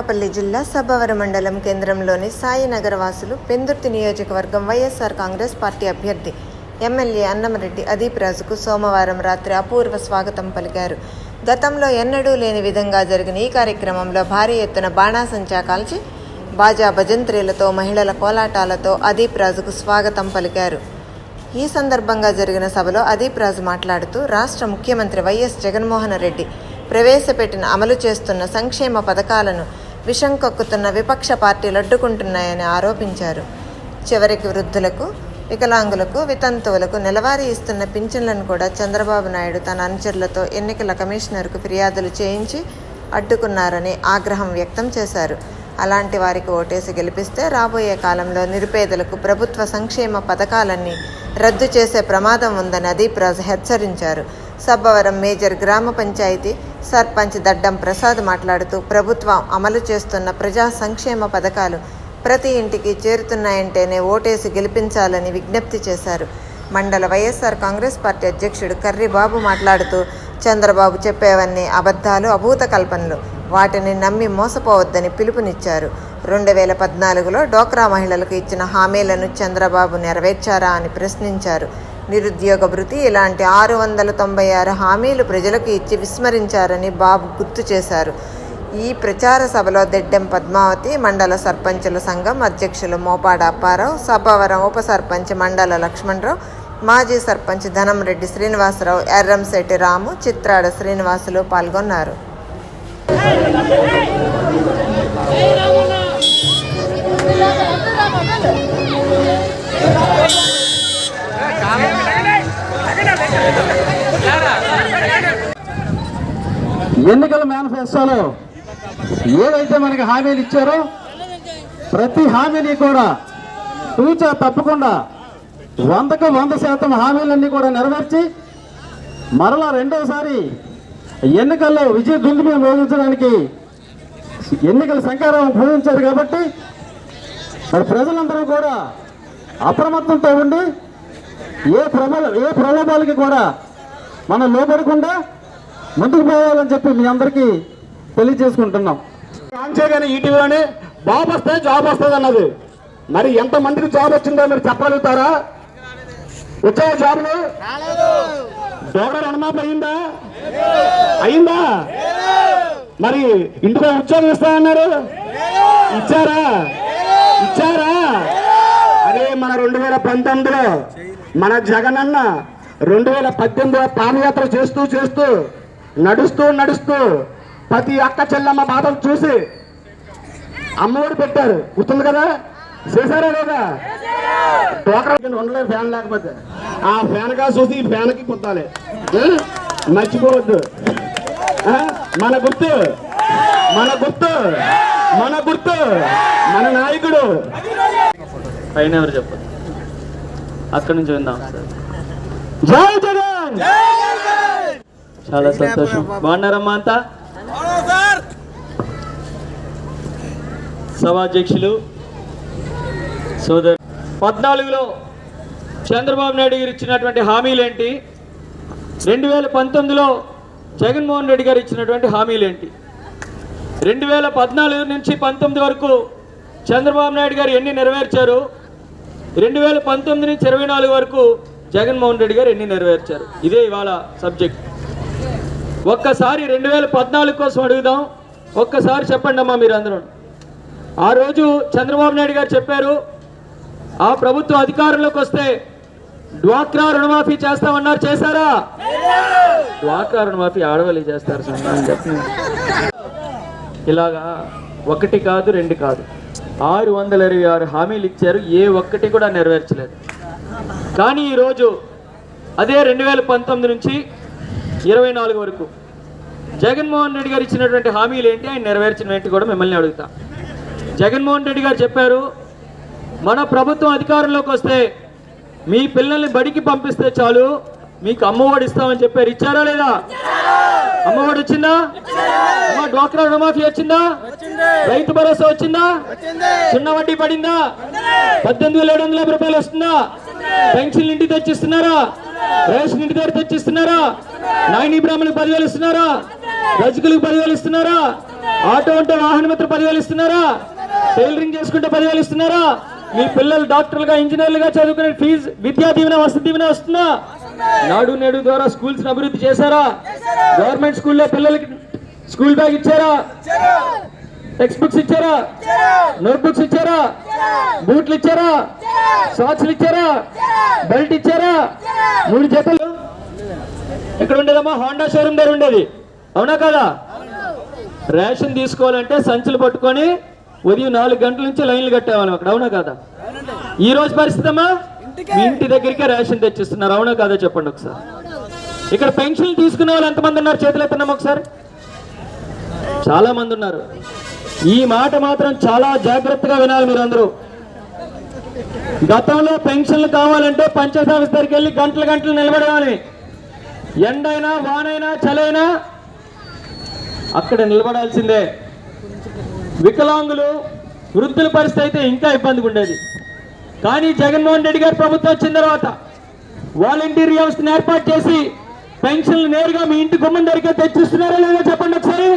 అనకాపల్లి జిల్లా సబ్బవరం మండలం కేంద్రంలోని సాయినగర్ వాసులు పెందుర్తి నియోజకవర్గం వైఎస్ఆర్ కాంగ్రెస్ పార్టీ అభ్యర్థి ఎమ్మెల్యే అన్నమరెడ్డి అదీప్ రాజుకు సోమవారం రాత్రి అపూర్వ స్వాగతం పలికారు. గతంలో ఎన్నడూ లేని విధంగా జరిగిన ఈ కార్యక్రమంలో భారీ ఎత్తున బాణాసంచా కాల్చి బాజా భజంత్రీలతో మహిళల కోలాటాలతో అదీప్ రాజుకు స్వాగతం పలికారు. ఈ సందర్భంగా జరిగిన సభలో అదీప్రాజు మాట్లాడుతూ రాష్ట్ర ముఖ్యమంత్రి వైఎస్ జగన్మోహన్ రెడ్డి ప్రవేశపెట్టిన అమలు చేస్తున్న సంక్షేమ పథకాలను విషం కక్కుతున్న విపక్ష పార్టీలు అడ్డుకుంటున్నాయని ఆరోపించారు. చివరికి వృద్ధులకు వికలాంగులకు వితంతువులకు నెలవారీ ఇస్తున్న పింఛన్లను కూడా చంద్రబాబు నాయుడు తన అనుచరులతో ఎన్నికల కమిషనర్కు ఫిర్యాదులు చేయించి అడ్డుకున్నారని ఆగ్రహం వ్యక్తం చేశారు. అలాంటి వారికి ఓటేసి గెలిపిస్తే రాబోయే కాలంలో నిరుపేదలకు ప్రభుత్వ సంక్షేమ పథకాలన్నీ రద్దు చేసే ప్రమాదం ఉందని అదీప్ రాజు హెచ్చరించారు. సబ్బవరం మేజర్ గ్రామ పంచాయతీ సర్పంచ్ దడ్డం ప్రసాద్ మాట్లాడుతూ ప్రభుత్వం అమలు చేస్తున్న ప్రజా సంక్షేమ పథకాలు ప్రతి ఇంటికి చేరుతున్నాయంటేనే ఓటేసి గెలిపించాలని విజ్ఞప్తి చేశారు. మండల వైఎస్ఆర్ కాంగ్రెస్ పార్టీ అధ్యక్షుడు కర్రీబాబు మాట్లాడుతూ చంద్రబాబు చెప్పేవన్నీ అబద్ధాలు అభూత కల్పనలు వాటిని నమ్మి మోసపోవద్దని పిలుపునిచ్చారు. రెండు వేల పద్నాలుగులో డోక్రా మహిళలకు ఇచ్చిన హామీలను చంద్రబాబు నెరవేర్చారా అని ప్రశ్నించారు. నిరుద్యోగ భృతి ఇలాంటి ఆరు వందల తొంభై ఆరు హామీలు ప్రజలకు ఇచ్చి విస్మరించారని బాబు గుర్తు చేశారు. ఈ ప్రచార సభలో దెడ్డెం పద్మావతి మండల సర్పంచుల సంఘం అధ్యక్షులు మోపాడ అప్పారావు సభవరం ఉప సర్పంచ్ మండల లక్ష్మణరావు మాజీ సర్పంచ్ ధనంరెడ్డి శ్రీనివాసరావు ఎర్రంశెట్టి రాము చిత్రాడ శ్రీనివాసులు పాల్గొన్నారు. ఎన్నికల మేనిఫెస్టోలో ఏవైతే మనకి హామీలు ఇచ్చారో ప్రతి హామీని కూడా టూచా తప్పకుండా వందకు వంద శాతం హామీలన్నీ కూడా నెరవేర్చి మరలా రెండోసారి ఎన్నికల్లో విజయ దుందుమే మోగించడానికి ఎన్నికల సంకారం పూజించారు కాబట్టి మరి ప్రజలందరూ కూడా అప్రమత్తంతో ఉండి ఏ ప్రబల ఏ ప్రలోభాలకి కూడా మనం లోపడకుండా ముందుకు పోవాలని చెప్పి మీ అందరికీ తెలియజేసుకుంటున్నాం. కానీ ఈటీవీలోనే బాబు వస్తే జాబ్ వస్తుంది అన్నది మరి ఎంత మందికి జాబ్ వచ్చిందో మీరు చెప్పగలుగుతారా? వచ్చాయా జాబ్లు? డోగర్ రుణమాఫీ అయిందా? అయిందా? మరి ఇంటికో ఉద్యోగం ఇస్తానన్నారు ఇచ్చారా? ఇచ్చారా? అదే మన రెండు వేల పంతొమ్మిదిలో మన జగనన్న రెండు వేల పద్దెనిమిదిలో పాదయాత్ర చేస్తూ చేస్తూ నడుస్తూ నడుస్తూ ప్రతి అక్క చెల్లమ్మ బాధలు చూసి అమ్మఒడి పెట్టారు. గుర్తుంది కదా? చేశారా లేదా? టోకరా ఉండలేదు ఫ్యాన్ లేకపోతే. ఆ ఫ్యాన్గా చూసి ఈ ఫ్యాన్కి కుట్టాలి ఆ? మర్చిపోవద్దు? మన గుర్తు. మన గుర్తు. మన గుర్తు. మన నాయకుడు. పైన ఎవరు చెప్పదు అక్కడి నుంచి విందాం. సార్ జై జగన్! చాలా సంతోషం. బాగున్నారమ్మా అంతా? సభాధ్యక్షులు సోదరు. పద్నాలుగులో చంద్రబాబు నాయుడు గారు ఇచ్చినటువంటి హామీలేంటి? రెండు వేల పంతొమ్మిదిలో జగన్మోహన్ రెడ్డి గారు ఇచ్చినటువంటి హామీలేంటి? రెండు వేల పద్నాలుగు నుంచి పంతొమ్మిది వరకు చంద్రబాబు నాయుడు గారు ఎన్ని నెరవేర్చారు? రెండు వేల పంతొమ్మిది నుంచి ఇరవై నాలుగు వరకు జగన్మోహన్ రెడ్డి గారు ఎన్ని నెరవేర్చారు? ఇదే ఇవాళ సబ్జెక్ట్. ఒక్కసారి రెండు వేల పద్నాలుగు కోసం అడుగుదాం. ఒక్కసారి చెప్పండి అమ్మా మీరు అందరూ. ఆ రోజు చంద్రబాబు నాయుడు గారు చెప్పారు ఆ ప్రభుత్వం అధికారంలోకి వస్తే డ్వాక్రా రుణమాఫీ చేస్తామన్నారు. చేశారా? డ్వాక్రా రుణమాఫీ ఆడవాళ్ళు చేస్తారు ఇలాగా ఒకటి కాదు రెండు కాదు. ఆరు వందల ఇరవై ఆరు హామీలు ఇచ్చారు ఏ ఒక్కటి కూడా నెరవేర్చలేదు. కానీ ఈరోజు అదే రెండు వేల పంతొమ్మిది నుంచి ఇరవై నాలుగు వరకు జగన్మోహన్ రెడ్డి గారు ఇచ్చినటువంటి హామీలు ఏంటి? ఆయన నెరవేర్చిన ఏంటి కూడా మిమ్మల్ని అడుగుతా. జగన్మోహన్ రెడ్డి గారు చెప్పారు మన ప్రభుత్వం అధికారంలోకి వస్తే మీ పిల్లల్ని బడికి పంపిస్తే చాలు మీకు అమ్మఒడి ఇస్తామని చెప్పారు. ఇచ్చారా లేదా? అమ్మఒడి వచ్చిందా? అమ్మ డ్వాక్రా రుణమాఫీ వచ్చిందా? రైతు భరోసా వచ్చిందా? చిన్న వడ్డీ పడిందా? పద్దెనిమిది వేల ఏడు వందల యాభై రూపాయలు వస్తుందా? పెన్షన్ ఇంటికి తెచ్చిస్తున్నారా? రేషన్ ఇంటి దగ్గర తెచ్చిస్తున్నారా? నాయని బ్రాహ్మణులకు పదివేలు ఇస్తున్నారా? రజకులకు పదివేలు ఇస్తున్నారా ఆటో అంటే వాహన మిత్ర పదివేలు ఇస్తున్నారా టైలరింగ్ చేసుకుంటే పదివేలు ఇస్తున్నారా మీ పిల్లలు డాక్టర్లుగా ఇంజనీర్లుగా చదువుకునే ఫీజు విద్యా దీవెన వసతి దీవెన వస్తుందా? నాడు నేడు ద్వారా స్కూల్స్ అభివృద్ధి చేశారా? గవర్నమెంట్ స్కూల్లో పిల్లలకి స్కూల్ బ్యాగ్ ఇచ్చారా? టెక్స్ట్ బుక్స్ ఇచ్చారా? నోట్ బుక్స్ ఇచ్చారా? బూట్లు ఇచ్చారా? సాక్స్లు ఇచ్చారా? బెల్ట్ ఇచ్చారా? మూడు జతలు. ఎక్కడ ఉండేదమ్మా హోండా షోరూమ్ దగ్గర ఉండేది. అవునా కదా? రేషన్ తీసుకోవాలంటే సంచులు పట్టుకొని ఉదయం నాలుగు గంటల నుంచి లైన్లు కట్టేవాళ్ళం అక్కడ. అవునా కదా? ఈ రోజు పరిస్థితి అమ్మా? మీ ఇంటి దగ్గరికే రేషన్ తెచ్చిస్తున్నారు. అవునా కదా? చెప్పండి ఒకసారి. ఇక్కడ పెన్షన్లు తీసుకునే వాళ్ళు ఎంతమంది ఉన్నారు? చేతులు ఎత్తన్నాం ఒకసారి. చాలా మంది ఉన్నారు. ఈ మాట మాత్రం చాలా జాగ్రత్తగా వినాలి మీరందరూ. గతంలో పెన్షన్లు కావాలంటే పంచాయతీ ఆఫీస్ దగ్గరికి వెళ్ళి గంటలు గంటలు నిలబడేవాళ్ళని ఎండైనా వానైనా చలైనా అక్కడ నిలబడాల్సిందే. వికలాంగులు వృద్ధుల పరిస్థితి అయితే ఇంకా ఇబ్బందిగా ఉండేది. కానీ జగన్మోహన్ రెడ్డి గారు ప్రభుత్వం వచ్చిన తర్వాత వాలంటీర్ వ్యవస్థను ఏర్పాటు చేసి పెన్షన్లు నేరుగా మీ ఇంటి గుమ్మం దగ్గర తెచ్చిస్తున్నారా లేదా చెప్పండి ఒకసారి.